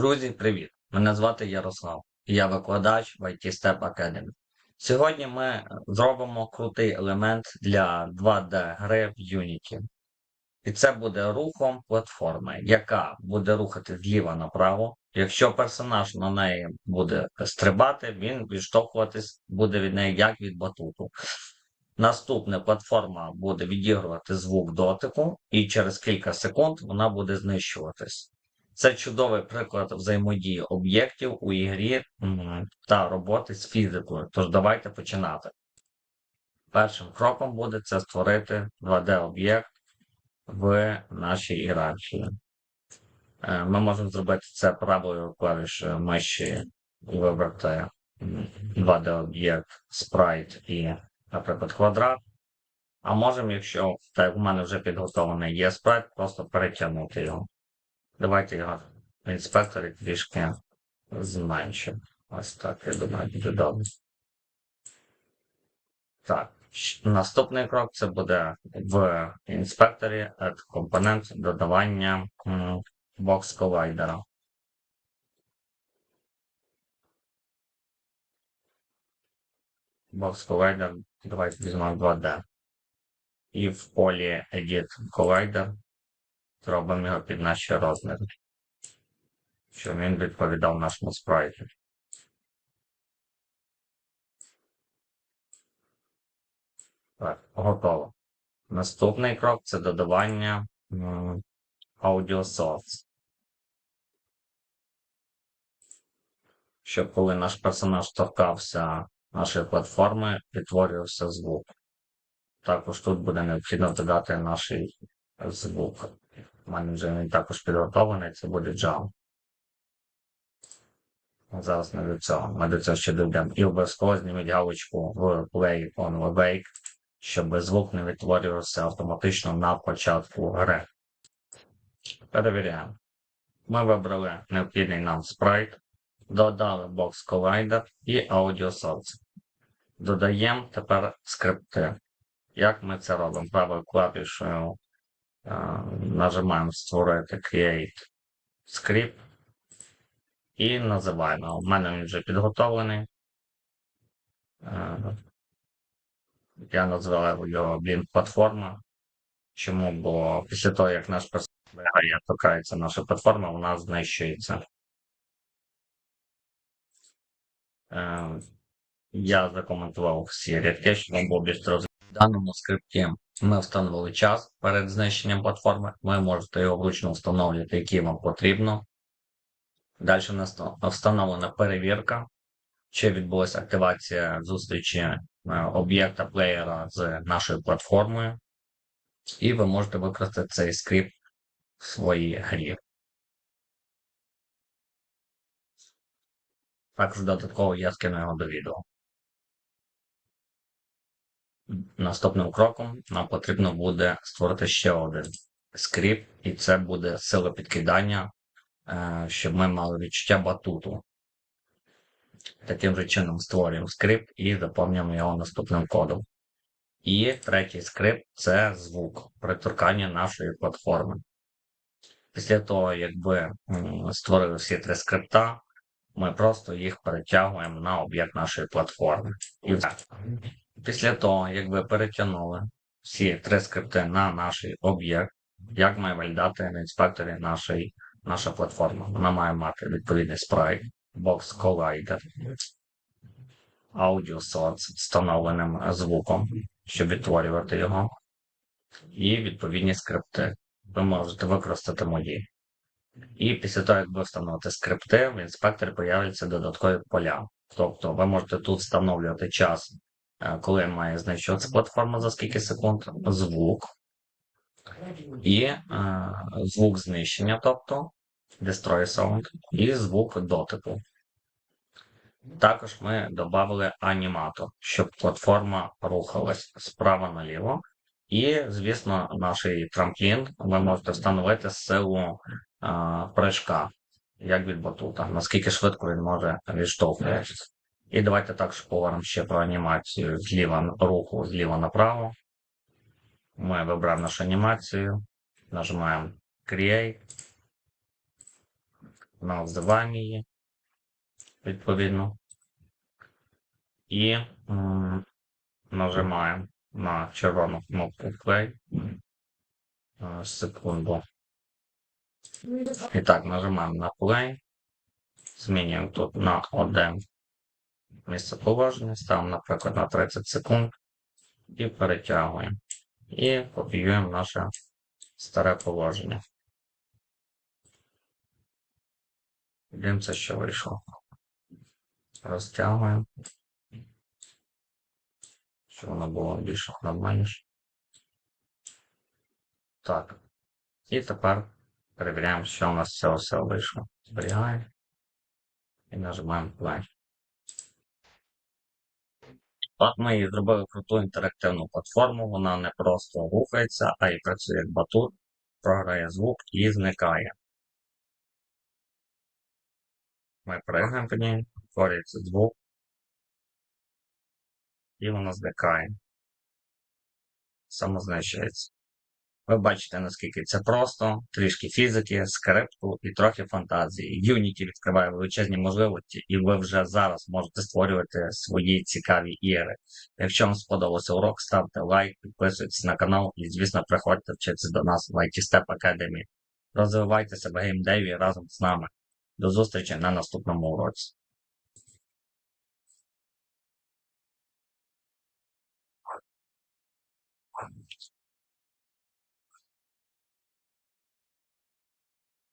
Друзі, привіт! Мене звати Ярослав, і я викладач в IT Step Academy. Сьогодні ми зробимо крутий елемент для 2D гри в Unity. І це буде рухом платформи, яка буде рухати зліва направо. Якщо персонаж на неї буде стрибати, він відштовхуватись буде від неї як від батуту. Наступне платформа буде відігрувати звук дотику, і через кілька секунд вона буде знищуватись. Це чудовий приклад взаємодії об'єктів у ігрі та роботи з фізикою. Тож давайте починати. Першим кроком буде це створити 2D-об'єкт в нашій ієрархії. Е, Ми можемо зробити це правою клавішею миші вибрати 2D-об'єкт, спрайт і, наприклад, квадрат. А можемо, якщо так у мене вже підготовлений є спрайт, просто перетягнути його. Давайте його в інспекторі трішки зменшимо. Ось так, я думаю, буде добре. Так, наступний крок це буде в інспекторі Add компонент додавання бокс колайдера. Бокс колайдер, давайте візьмемо 2D. І в полі Edit Collider зробимо його під наші розміри. Щоб він відповідав нашому спрайту. Так, готово. Наступний крок це додавання Source. Щоб коли наш персонаж торкався нашої платформи, відтворювався звук. Також тут буде необхідно додати наш звук. У мене вже він також підготовлений, це буде Jam. Зараз не до цього. Ми до цього ще дійдемо. І обов'язково зніміть галочку в Play on Awake, щоб звук не відтворювався автоматично на початку гри. Перевіряємо. Ми вибрали необхідний нам спрайт, додали Box Collider і Audio Source. Додаємо тепер скрипти. Як ми це робимо? Правою клавішою нажимаємо створити Create Script і називаємо. У мене він вже підготовлений. Я назвав його Blink платформа. Чому? Бо після того, як наш персонаж торкається наша платформа, вона знищується. Я закоментував всі рядки, щоб вам було більш зрозуміло. В даному скрипті ми встановили час перед знищенням платформи. Ви можете його вручну встановлювати, який вам потрібно. Далі у нас встановлена перевірка, чи відбулася активація зустрічі е, об'єкта плеєра з нашою платформою. І ви можете використати цей скрипт в своїй грі. Також додатково я скину його до відео. Наступним кроком нам потрібно буде створити ще один скрипт, і це буде сила підкидання, е, щоб ми мали відчуття батуту. Таким же чином створюємо скрипт і заповнюємо його наступним кодом. І третій скрипт це звук приторкання нашої платформи. Після того, як ви створили всі три скрипта, ми просто їх перетягуємо на об'єкт нашої платформи. І все. Після того, як ви перетягнули всі три скрипти на наш об'єкт, як має виглядати на інспекторі нашої, наша платформа? Вона має мати відповідний спрайт, бокс колайдер, Source з встановленим звуком, щоб відтворювати його, і відповідні скрипти. Ви можете використати мої. І після того, як ви встановите скрипти, в інспекторі появляться додаткові поля. Тобто ви можете тут встановлювати час, коли має знищуватися платформа за скільки секунд, звук і е, звук знищення, тобто Destroy Sound, і звук дотику. Також ми додали аніматор, щоб платформа рухалась справа наліво. І, звісно, наш трамплін ви можете встановити силу а, прыжка, як від батута, наскільки швидко він може відштовхуватися. І давайте також поговоримо ще про анімацію зліва руху зліва направо. Ми вибираємо нашу анімацію, нажимаємо Create. називаємо її відповідно. І нажимаємо на червону кнопку Play. Е, Секунду. І так, нажимаємо на Play. Змінюємо тут на один місце положення. Ставимо, наприклад, на 30 секунд і перетягуємо. І копіюємо наше старе положення. Дивимося, що вийшло. Розтягуємо. Щоб воно було більш нормальніше. Так. І тепер перевіряємо, що у нас з все вийшло. Зберігаємо. І нажимаємо Play. От ми її зробили круту інтерактивну платформу. Вона не просто рухається, а й працює як батут, програє звук і зникає. Ми пригаємо по ній, творюється звук, і вона зникає. Самознищується. Ви бачите, наскільки це просто, трішки фізики, скрипту і трохи фантазії. Unity відкриває величезні можливості, і ви вже зараз можете створювати свої цікаві ігри. Якщо вам сподобався урок, ставте лайк, підписуйтесь на канал і, звісно, приходьте вчитися до нас в IT Step Academy. Розвивайте себе геймдеві разом з нами. До зустрічі на наступному уроці.